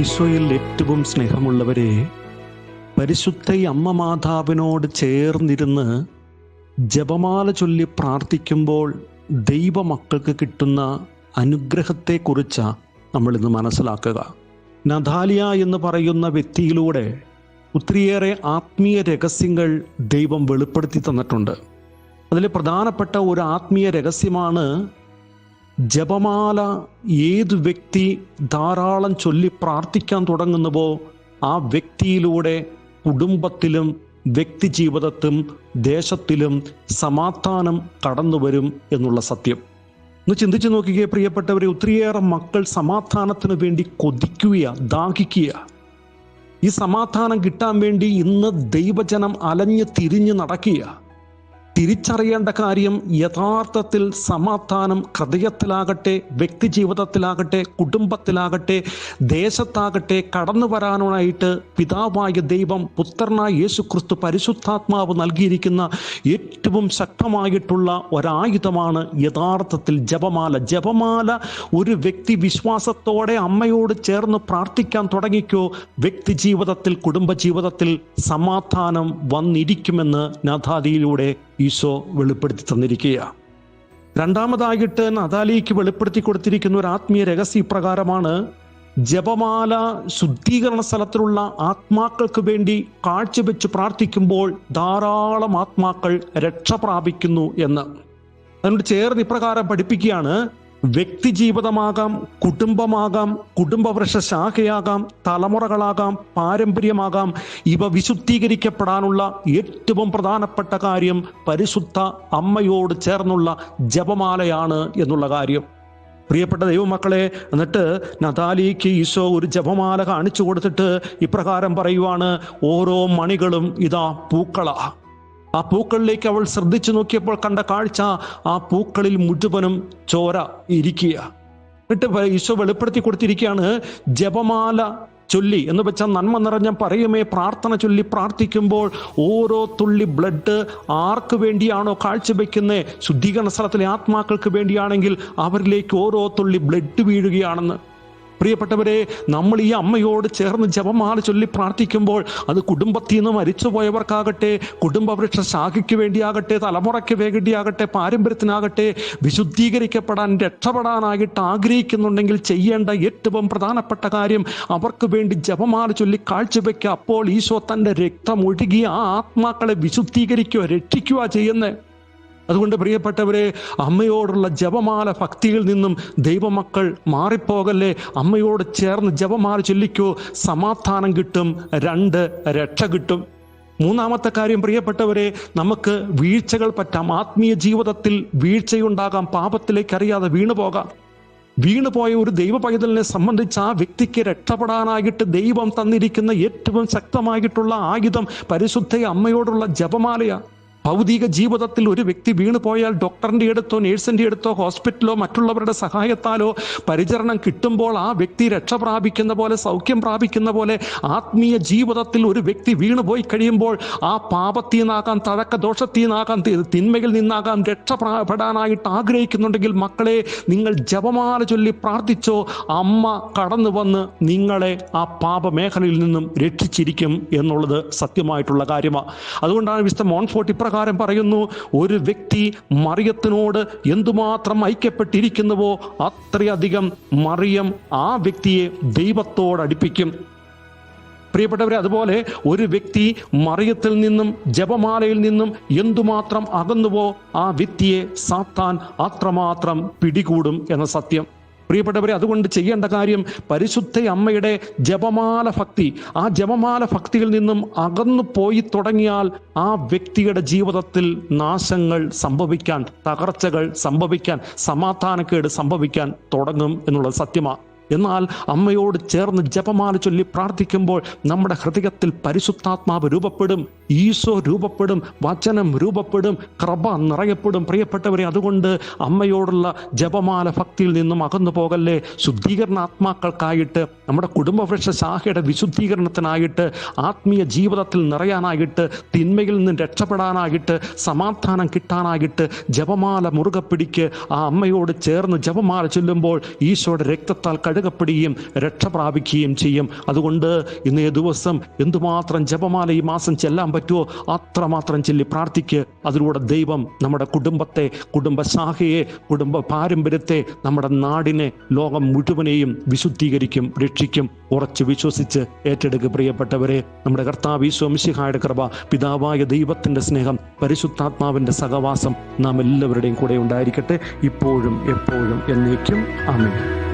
ഈശോയിൽ ഏറ്റവും സ്നേഹമുള്ളവരെ പരിശുദ്ധ അമ്മ മാതാവിനോട് ചേർന്നിരുന്ന് ജപമാല ചൊല്ലി പ്രാർത്ഥിക്കുമ്പോൾ ദൈവമക്കൾക്ക് കിട്ടുന്ന അനുഗ്രഹത്തെക്കുറിച്ച് നമ്മൾ ഇന്ന് മനസ്സിലാക്കുക. നദാലിയ എന്ന് പറയുന്ന വ്യക്തിയിലൂടെ ഒത്തിരിയേറെ ആത്മീയ രഹസ്യങ്ങൾ ദൈവം വെളിപ്പെടുത്തി തന്നിട്ടുണ്ട്. അതിൽ പ്രധാനപ്പെട്ട ഒരു ആത്മീയ രഹസ്യമാണ് ജപമാല ഏത് വ്യക്തി ധാരാളം ചൊല്ലി പ്രാർത്ഥിക്കാൻ തുടങ്ങുന്നുവോ ആ വ്യക്തിയിലൂടെ കുടുംബത്തിലും വ്യക്തി ജീവിതത്തിലും ദേശത്തിലും സമാധാനം കടന്നു വരും എന്നുള്ള സത്യം. ഒന്ന് ചിന്തിച്ചു നോക്കുകയെ പ്രിയപ്പെട്ടവരെ ഒത്തിരിയേറെ മക്കൾ സമാധാനത്തിന് വേണ്ടി കൊതിക്കുക ദാഹിക്കുക. ഈ സമാധാനം കിട്ടാൻ വേണ്ടി ഇന്ന് ദൈവജനം അലഞ്ഞ് തിരിഞ്ഞ് നടക്കുക. തിരിച്ചറിയേണ്ട കാര്യം യഥാർത്ഥത്തിൽ സമാധാനം ഹൃദയത്തിലാകട്ടെ വ്യക്തി ജീവിതത്തിലാകട്ടെ കുടുംബത്തിലാകട്ടെ ദേശത്താകട്ടെ കടന്നു വരാനായിട്ട് പിതാവായ ദൈവം പുത്രനായ യേശു ക്രിസ്തു പരിശുദ്ധാത്മാവ് നൽകിയിരിക്കുന്ന ഏറ്റവും ശക്തമായിട്ടുള്ള ഒരായുധമാണ് യഥാർത്ഥത്തിൽ ജപമാല. ജപമാല ഒരു വ്യക്തി വിശ്വാസത്തോടെ അമ്മയോട് ചേർന്ന് പ്രാർത്ഥിക്കാൻ തുടങ്ങിക്കോ വ്യക്തി ജീവിതത്തിൽ കുടുംബ ജീവിതത്തിൽ സമാധാനം വന്നിരിക്കുമെന്ന് നാഥാദിയിലൂടെ ഈശോ വെളിപ്പെടുത്തി തന്നിരിക്കുക രണ്ടാമതായിട്ട് നദാലിക്ക് വെളിപ്പെടുത്തി കൊടുത്തിരിക്കുന്ന ഒരു ആത്മീയ രഹസ്യ ഇപ്രകാരമാണ് ജപമാല ശുദ്ധീകരണ സ്ഥലത്തിലുള്ള ആത്മാക്കൾക്ക് വേണ്ടി കാഴ്ചവെച്ച് പ്രാർത്ഥിക്കുമ്പോൾ ധാരാളം ആത്മാക്കൾ രക്ഷ പ്രാപിക്കുന്നു എന്ന്. അതിനോട് ചേർന്ന് ഇപ്രകാരം പഠിപ്പിക്കുകയാണ്. വ്യക്തി ജീവിതമാകാം കുടുംബമാകാം കുടുംബവൃക്ഷ ശാഖയാകാം തലമുറകളാകാം പാരമ്പര്യമാകാം. ഇവ വിശുദ്ധീകരിക്കപ്പെടാനുള്ള ഏറ്റവും പ്രധാനപ്പെട്ട കാര്യം പരിശുദ്ധ അമ്മയോട് ചേർന്നുള്ള ജപമാലയാണ് എന്നുള്ള കാര്യം. പ്രിയപ്പെട്ട ദൈവമക്കളെ എന്നിട്ട് നതാലിക്ക് ഈശോ ഒരു ജപമാല കാണിച്ചു കൊടുത്തിട്ട് ഇപ്രകാരം പറയുവാണ് ഓരോ മണികളും ഇതാ പൂക്കള. ആ പൂക്കളിലേക്ക് അവൾ ശ്രദ്ധിച്ചു നോക്കിയപ്പോൾ കണ്ട കാഴ്ച ആ പൂക്കളിൽ മുഴുവനും ചോര ഇരിക്കുക. എന്നിട്ട് ഈശോ വെളിപ്പെടുത്തി കൊടുത്തിരിക്കുകയാണ് ജപമാല ചൊല്ലി എന്ന് വെച്ചാൽ നന്മ നിറഞ്ഞ പറയുമേ പ്രാർത്ഥന ചൊല്ലി പ്രാർത്ഥിക്കുമ്പോൾ ഓരോ തുള്ളി ബ്ലഡ് ആർക്ക് വേണ്ടിയാണോ കാഴ്ചവെക്കുന്നത് ശുദ്ധീകരണ സ്ഥലത്തിലെ ആത്മാക്കൾക്ക് വേണ്ടിയാണെങ്കിൽ അവരിലേക്ക് ഓരോ തുള്ളി ബ്ലഡ് വീഴുകയാണെന്ന്. പ്രിയപ്പെട്ടവരെ നമ്മൾ ഈ അമ്മയോട് ചേർന്ന് ജപമാല ചൊല്ലി പ്രാർത്ഥിക്കുമ്പോൾ അത് കുടുംബത്തിൽ നിന്ന് മരിച്ചുപോയവർക്കാകട്ടെ കുടുംബവൃക്ഷ ശാഖയ്ക്ക് വേണ്ടിയാകട്ടെ തലമുറയ്ക്ക് വേണ്ടിയാകട്ടെ പാരമ്പര്യത്തിനാകട്ടെ വിശുദ്ധീകരിക്കപ്പെടാൻ രക്ഷപ്പെടാനായിട്ട് ആഗ്രഹിക്കുന്നുണ്ടെങ്കിൽ ചെയ്യേണ്ട ഏറ്റവും പ്രധാനപ്പെട്ട കാര്യം അവർക്ക് വേണ്ടി ജപമാല ചൊല്ലി കാഴ്ചവെക്കുക. അപ്പോൾ ഈശോ തന്റെ രക്തം ഒഴുകി ആ ആത്മാക്കളെ വിശുദ്ധീകരിക്കുക രക്ഷിക്കുക ചെയ്യുന്നത്. അതുകൊണ്ട് പ്രിയപ്പെട്ടവരെ അമ്മയോടുള്ള ജപമാല ഭക്തിയിൽ നിന്നും ദൈവമക്കൾ മാറിപ്പോകല്ലേ? അമ്മയോട് ചേർന്ന് ജപമാല ചൊല്ലിക്കോ? സമാധാനം കിട്ടും രണ്ട് രക്ഷ കിട്ടും. മൂന്നാമത്തെ കാര്യം പ്രിയപ്പെട്ടവരെ നമുക്ക് വീഴ്ചകൾ പറ്റാം. ആത്മീയ ജീവിതത്തിൽ വീഴ്ചയുണ്ടാകാം പാപത്തിലേക്ക് അറിയാതെ വീണു പോകാം. വീണുപോയ ഒരു ദൈവ പൈതലിനെ സംബന്ധിച്ച് ആ വ്യക്തിക്ക് രക്ഷപ്പെടാനായിട്ട് ദൈവം തന്നിരിക്കുന്ന ഏറ്റവും ശക്തമായിട്ടുള്ള ആയുധം പരിശുദ്ധ അമ്മയോടുള്ള ജപമാലയാണ്. ഭൗതിക ജീവിതത്തിൽ ഒരു വ്യക്തി വീണു പോയാൽ ഡോക്ടറിന്റെ അടുത്തോ നേഴ്സിന്റെ അടുത്തോ ഹോസ്പിറ്റലോ മറ്റുള്ളവരുടെ സഹായത്താലോ പരിചരണം കിട്ടുമ്പോൾ ആ വ്യക്തി രക്ഷ പ്രാപിക്കുന്ന പോലെ സൗഖ്യം പ്രാപിക്കുന്ന പോലെ ആത്മീയ ജീവിതത്തിൽ ഒരു വ്യക്തി വീണു പോയി കഴിയുമ്പോൾ ആ പാപത്തിൽ നിന്നാകാം തഴക്ക ദോഷത്തിൽ നിന്നാകാം തിന്മയിൽ നിന്നാകാം രക്ഷപ്പെടാനായിട്ട് ആഗ്രഹിക്കുന്നുണ്ടെങ്കിൽ മക്കളെ നിങ്ങൾ ജപമാല ചൊല്ലി പ്രാർത്ഥിച്ചോ അമ്മ കടന്നു വന്ന് നിങ്ങളെ ആ പാപമേഖലയിൽ നിന്നും രക്ഷിച്ചിരിക്കും എന്നുള്ളത് സത്യമായിട്ടുള്ള കാര്യമാണ് അതുകൊണ്ടാണ് വിശുദ്ധ മോൺഫോർട്ട് ഇപ്രകാരം പറയുന്നു ഒരു വ്യക്തി മറിയത്തിനോട് എന്തുമാത്രം ഐക്യപ്പെട്ടിരിക്കുന്നുവോ അത്രയധികം മറിയം ആ വ്യക്തിയെ ദൈവത്തോട് അടുപ്പിക്കും. പ്രിയപ്പെട്ടവരെ അതുപോലെ ഒരു വ്യക്തി മറിയത്തിൽ നിന്നും ജപമാലയിൽ നിന്നും എന്തുമാത്രം അകന്നുവോ ആ വ്യക്തിയെ സാത്താൻ അത്രമാത്രം പിടികൂടും എന്ന സത്യം. പ്രിയപ്പെട്ടവരെ അതുകൊണ്ട് ചെയ്യേണ്ട കാര്യം പരിശുദ്ധ അമ്മയുടെ ജപമാല ഭക്തി. ആ ജപമാല ഭക്തിയിൽ നിന്നും അകന്നു പോയി തുടങ്ങിയാൽ ആ വ്യക്തിയുടെ ജീവിതത്തിൽ നാശങ്ങൾ സംഭവിക്കാൻ തകർച്ചകൾ സംഭവിക്കാൻ സമാധാനക്കേട് സംഭവിക്കാൻ തുടങ്ങും എന്നുള്ളത് സത്യമാണ് എന്നാൽ അമ്മയോട് ചേർന്ന് ജപമാല ചൊല്ലി പ്രാർത്ഥിക്കുമ്പോൾ നമ്മുടെ ഹൃദയത്തിൽ പരിശുദ്ധാത്മാവ് രൂപപ്പെടും ഈശോ രൂപപ്പെടും വചനം രൂപപ്പെടും കൃപ നിറയപ്പെടും. പ്രിയപ്പെട്ടവരെ അതുകൊണ്ട് അമ്മയോടുള്ള ജപമാല ഭക്തിയിൽ നിന്നും അകന്നു പോകല്ലേ? ശുദ്ധീകരണാത്മാക്കൾക്കായിട്ട് നമ്മുടെ കുടുംബവൃക്ഷ ശാഖയുടെ വിശുദ്ധീകരണത്തിനായിട്ട് ആത്മീയ ജീവിതത്തിൽ നിറയാനായിട്ട് തിന്മയിൽ നിന്ന് രക്ഷപ്പെടാനായിട്ട് സമാധാനം കിട്ടാനായിട്ട് ജപമാല മുറുകെ പിടിക്ക് ആ അമ്മയോട് ചേർന്ന് ജപമാല ചൊല്ലുമ്പോൾ ഈശോയുടെ രക്തത്താൽ കഴുക കഴുകപ്പെടുകയും രക്ഷ പ്രാപിക്കുകയും ചെയ്യും. അതുകൊണ്ട് ഇന്നേ ദിവസം എന്തുമാത്രം ജപമാല ഈ മാസം ചെല്ലാൻ പറ്റുമോ അത്രമാത്രം ചൊല്ലി പ്രാർത്ഥിക്ക്. അതിലൂടെ ദൈവം നമ്മുടെ കുടുംബത്തെ കുടുംബശാഖയെ കുടുംബ പാരമ്പര്യത്തെ നമ്മുടെ നാടിനെ ലോകം മുഴുവനെയും വിശുദ്ധീകരിക്കും രക്ഷിക്കും. ഉറച്ചു വിശ്വസിച്ച് ഏറ്റെടുക്കുക പ്രിയപ്പെട്ടവരെ നമ്മുടെ കർത്താവ് ഈശോമിശിഹായുടെ കൃപ പിതാവായ ദൈവത്തിന്റെ സ്നേഹം പരിശുദ്ധാത്മാവിന്റെ സഹവാസം നാം എല്ലാവരുടെയും കൂടെ ഉണ്ടായിരിക്കട്ടെ. ഇപ്പോഴും എപ്പോഴും എന്നേക്കും. ആമേൻ.